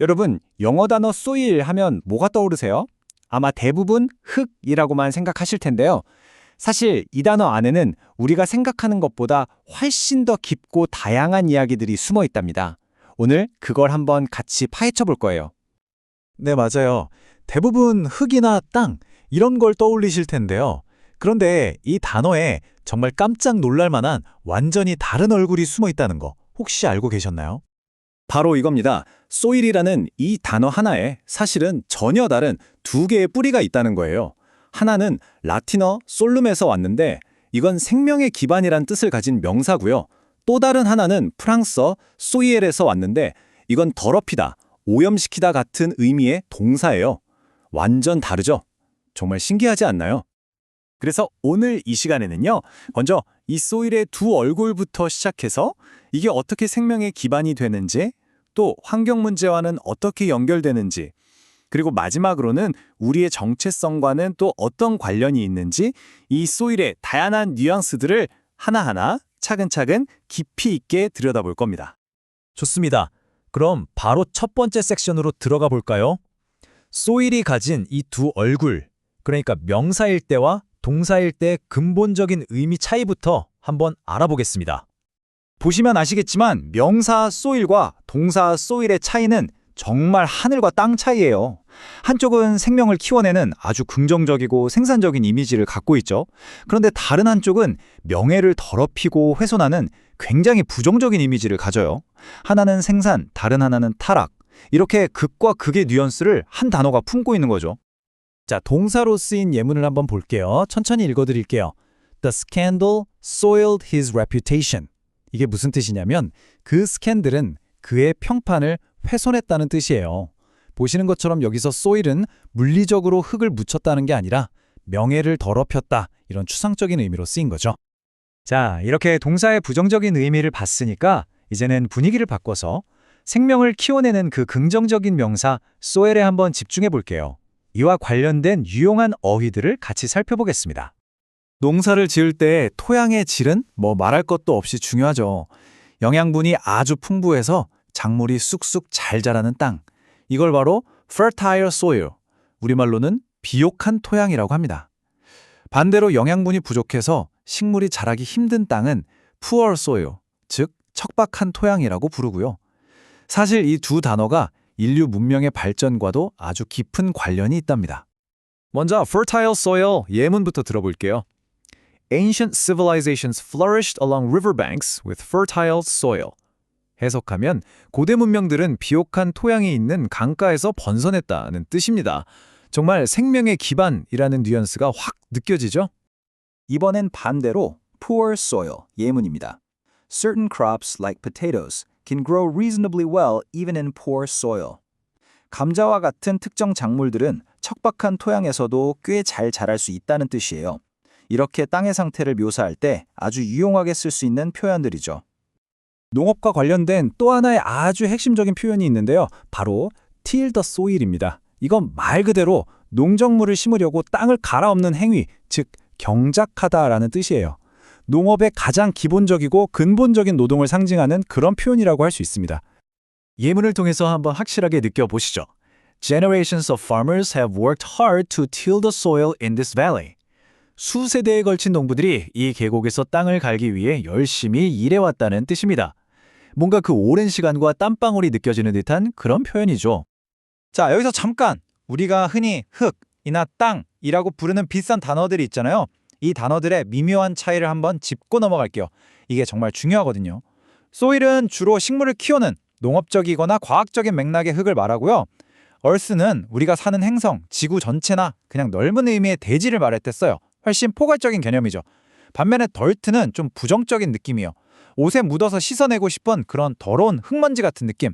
여러분, 영어 단어 soil 하면 뭐가 떠오르세요? 아마 대부분 흙이라고만 생각하실 텐데요. 사실 이 단어 안에는 우리가 생각하는 것보다 훨씬 더 깊고 다양한 이야기들이 숨어 있답니다. 오늘 그걸 한번 같이 파헤쳐 볼 거예요. 네, 맞아요. 대부분 흙이나 땅, 이런 걸 떠올리실 텐데요. 그런데 이 단어에 정말 깜짝 놀랄 만한 완전히 다른 얼굴이 숨어 있다는 거 혹시 알고 계셨나요? 바로 이겁니다. soil이라는 이 단어 하나에 사실은 전혀 다른 두 개의 뿌리가 있다는 거예요. 하나는 라틴어 솔룸에서 왔는데 이건 생명의 기반이란 뜻을 가진 명사고요. 또 다른 하나는 프랑스어 소이엘에서 왔는데 이건 더럽히다, 오염시키다 같은 의미의 동사예요. 완전 다르죠? 정말 신기하지 않나요? 그래서 오늘 이 시간에는요. 먼저 이 소일의 두 얼굴부터 시작해서 이게 어떻게 생명의 기반이 되는지, 또 환경 문제와는 어떻게 연결되는지, 그리고 마지막으로는 우리의 정체성과는 또 어떤 관련이 있는지 이 소일의 다양한 뉘앙스들을 하나하나 차근차근 깊이 있게 들여다볼 겁니다. 좋습니다. 그럼 바로 첫 번째 섹션으로 들어가 볼까요? 소일이 가진 이 두 얼굴, 그러니까 명사일 때와 동사일 때 근본적인 의미 차이부터 한번 알아보겠습니다. 보시면 아시겠지만 명사 소일과 동사 소일의 차이는 정말 하늘과 땅 차이예요. 한쪽은 생명을 키워내는 아주 긍정적이고 생산적인 이미지를 갖고 있죠. 그런데 다른 한쪽은 명예를 더럽히고 훼손하는 굉장히 부정적인 이미지를 가져요. 하나는 생산, 다른 하나는 타락. 이렇게 극과 극의 뉘앙스를 한 단어가 품고 있는 거죠. 자, 동사로 쓰인 예문을 한번 볼게요. 천천히 읽어드릴게요. The scandal soiled his reputation. 이게 무슨 뜻이냐면 그 스캔들은 그의 평판을 훼손했다는 뜻이에요. 보시는 것처럼 여기서 soil은 물리적으로 흙을 묻혔다는 게 아니라 명예를 더럽혔다 이런 추상적인 의미로 쓰인 거죠. 자, 이렇게 동사의 부정적인 의미를 봤으니까 이제는 분위기를 바꿔서 생명을 키워내는 그 긍정적인 명사 소엘에 한번 집중해 볼게요. 이와 관련된 유용한 어휘들을 같이 살펴보겠습니다. 농사를 지을 때 토양의 질은 뭐 말할 것도 없이 중요하죠. 영양분이 아주 풍부해서 작물이 쑥쑥 잘 자라는 땅. 이걸 바로 fertile soil, 우리말로는 비옥한 토양이라고 합니다. 반대로 영양분이 부족해서 식물이 자라기 힘든 땅은 poor soil, 즉 척박한 토양이라고 부르고요. 사실 이 두 단어가 인류 문명의 발전과도 아주 깊은 관련이 있답니다. 먼저 fertile soil 예문부터 들어볼게요. Ancient civilizations flourished along riverbanks with fertile soil. 해석하면 고대 문명들은 비옥한 토양이 있는 강가에서 번선했다는 뜻입니다. 정말 생명의 기반이라는 뉘앙스가 확 느껴지죠? 이번엔 반대로 poor soil 예문입니다. Certain crops like potatoes can grow reasonably well even in poor soil. 감자와 같은 특정 작물들은 척박한 토양에서도 꽤 잘 자랄 수 있다는 뜻이에요. 이렇게 땅의 상태를 묘사할 때 아주 유용하게 쓸 수 있는 표현들이죠. 농업과 관련된 또 하나의 아주 핵심적인 표현이 있는데요. 바로 till the soil입니다. 이건 말 그대로 농작물을 심으려고 땅을 갈아엎는 행위, 즉 경작하다라는 뜻이에요. 농업의 가장 기본적이고 근본적인 노동을 상징하는 그런 표현이라고 할 수 있습니다. 예문을 통해서 한번 확실하게 느껴보시죠. Generations of farmers have worked hard to till the soil in this valley. 수세대에 걸친 농부들이 이 계곡에서 땅을 갈기 위해 열심히 일해왔다는 뜻입니다. 뭔가 그 오랜 시간과 땀방울이 느껴지는 듯한 그런 표현이죠. 자, 여기서 잠깐 우리가 흔히 흙이나 땅이라고 부르는 비싼 단어들이 있잖아요. 이 단어들의 미묘한 차이를 한번 짚고 넘어갈게요. 이게 정말 중요하거든요. 소일은 주로 식물을 키우는 농업적이거나 과학적인 맥락의 흙을 말하고요. 얼스는 우리가 사는 행성, 지구 전체나 그냥 넓은 의미의 대지를 써요. 훨씬 포괄적인 개념이죠. 반면에 덜트는 좀 부정적인 느낌이요. 옷에 묻어서 씻어내고 싶은 그런 더러운 흙먼지 같은 느낌.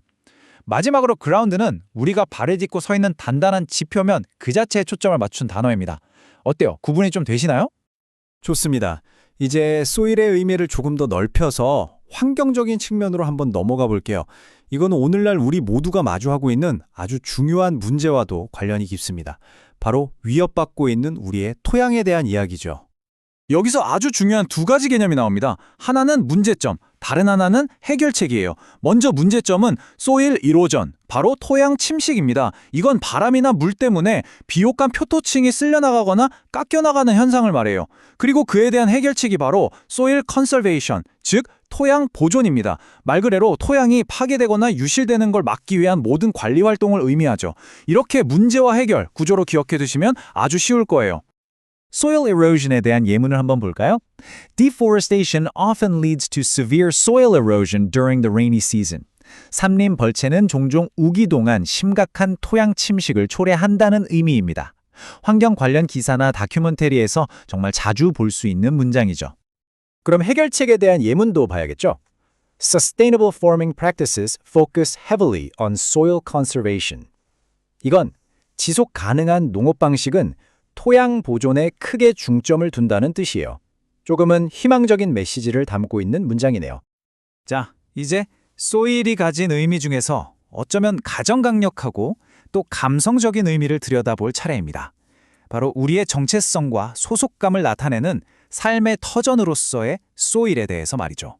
마지막으로 그라운드는 우리가 발을 딛고 서 있는 단단한 지표면 그 자체에 초점을 맞춘 단어입니다. 어때요? 구분이 좀 되시나요? 좋습니다. 이제 소일의 의미를 조금 더 넓혀서 환경적인 측면으로 한번 넘어가 볼게요. 이거는 오늘날 우리 모두가 마주하고 있는 아주 중요한 문제와도 관련이 깊습니다. 바로 위협받고 있는 우리의 토양에 대한 이야기죠. 여기서 아주 중요한 두 가지 개념이 나옵니다. 하나는 문제점, 다른 하나는 해결책이에요. 먼저 문제점은 소일 이로전, 바로 토양 침식입니다. 이건 바람이나 물 때문에 비옥한 표토층이 쓸려나가거나 깎여나가는 현상을 말해요. 그리고 그에 대한 해결책이 바로 소일 컨설베이션, 즉 토양 보존입니다. 말 그대로 토양이 파괴되거나 유실되는 걸 막기 위한 모든 관리 활동을 의미하죠. 이렇게 문제와 해결 구조로 기억해 두시면 아주 쉬울 거예요. Soil erosion에 대한 예문을 한번 볼까요? Deforestation often leads to severe soil erosion during the rainy season. 삼림 벌채는 종종 우기 동안 심각한 토양 침식을 초래한다는 의미입니다. 환경 관련 기사나 다큐멘터리에서 정말 자주 볼 수 있는 문장이죠. 그럼 해결책에 대한 예문도 봐야겠죠? Sustainable farming practices focus heavily on soil conservation. 이건 지속 가능한 농업 방식은 토양 보존에 크게 중점을 둔다는 뜻이에요. 조금은 희망적인 메시지를 담고 있는 문장이네요. 자, 이제 소일이 가진 의미 중에서 어쩌면 가장 강력하고 또 감성적인 의미를 들여다볼 차례입니다. 바로 우리의 정체성과 소속감을 나타내는 삶의 터전으로서의 소일에 대해서 말이죠.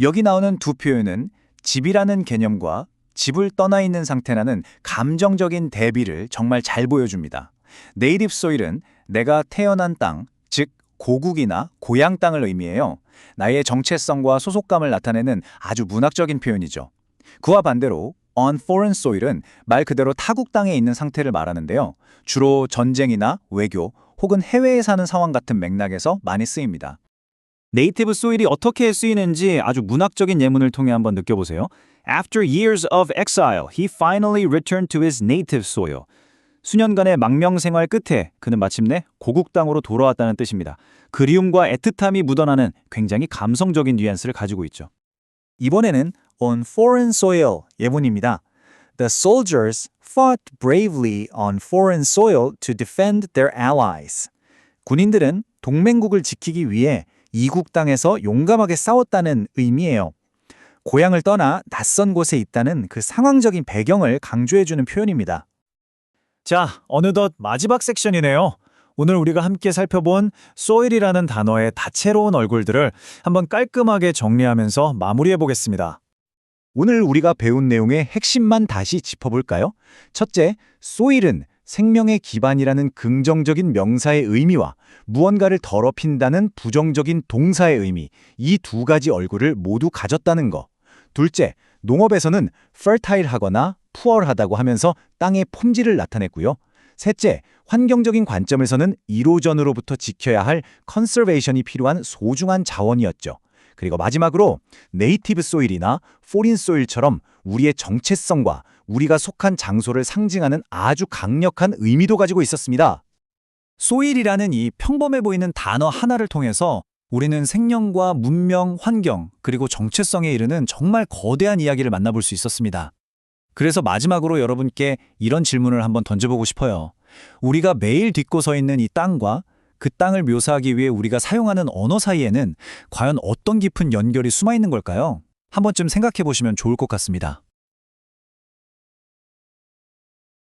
여기 나오는 두 표현은 집이라는 개념과 집을 떠나 있는 상태라는 감정적인 대비를 정말 잘 보여줍니다. 네이티브 소일은 내가 태어난 땅, 즉 고국이나 고향 땅을 의미해요. 나의 정체성과 소속감을 나타내는 아주 문학적인 표현이죠. 그와 반대로 on foreign soil은 말 그대로 타국 땅에 있는 상태를 말하는데요. 주로 전쟁이나 외교 혹은 해외에 사는 상황 같은 맥락에서 많이 쓰입니다. 네이티브 소일이 어떻게 쓰이는지 아주 문학적인 예문을 통해 한번 느껴보세요. After years of exile, he finally returned to his native soil. 수년간의 망명 생활 끝에 그는 마침내 고국 땅으로 돌아왔다는 뜻입니다. 그리움과 애틋함이 묻어나는 굉장히 감성적인 뉘앙스를 가지고 있죠. 이번에는 on foreign soil 예문입니다. The soldiers fought bravely on foreign soil to defend their allies. 군인들은 동맹국을 지키기 위해 이국 땅에서 용감하게 싸웠다는 의미예요. 고향을 떠나 낯선 곳에 있다는 그 상황적인 배경을 강조해주는 표현입니다. 자, 어느덧 마지막 섹션이네요. 오늘 우리가 함께 살펴본 소일이라는 단어의 다채로운 얼굴들을 한번 깔끔하게 정리하면서 마무리해 보겠습니다. 오늘 우리가 배운 내용의 핵심만 다시 짚어볼까요? 첫째, 소일은 생명의 기반이라는 긍정적인 명사의 의미와 무언가를 더럽힌다는 부정적인 동사의 의미, 이 두 가지 얼굴을 모두 가졌다는 거. 둘째, 농업에서는 fertile하거나 pure하다고 하면서 땅의 폼질을 나타냈고요. 셋째, 환경적인 관점에서는 이로전으로부터 지켜야 할 컨서베이션이 필요한 소중한 자원이었죠. 그리고 마지막으로 네이티브 소일이나 포린 소일처럼 우리의 정체성과 우리가 속한 장소를 상징하는 아주 강력한 의미도 가지고 있었습니다. 소일이라는 이 평범해 보이는 단어 하나를 통해서 우리는 생명과 문명, 환경, 그리고 정체성에 이르는 정말 거대한 이야기를 만나볼 수 있었습니다. 그래서 마지막으로 여러분께 이런 질문을 한번 던져보고 싶어요. 우리가 매일 딛고 서 있는 이 땅과 그 땅을 묘사하기 위해 우리가 사용하는 언어 사이에는 과연 어떤 깊은 연결이 숨어 있는 걸까요? 한 번쯤 생각해 보시면 좋을 것 같습니다.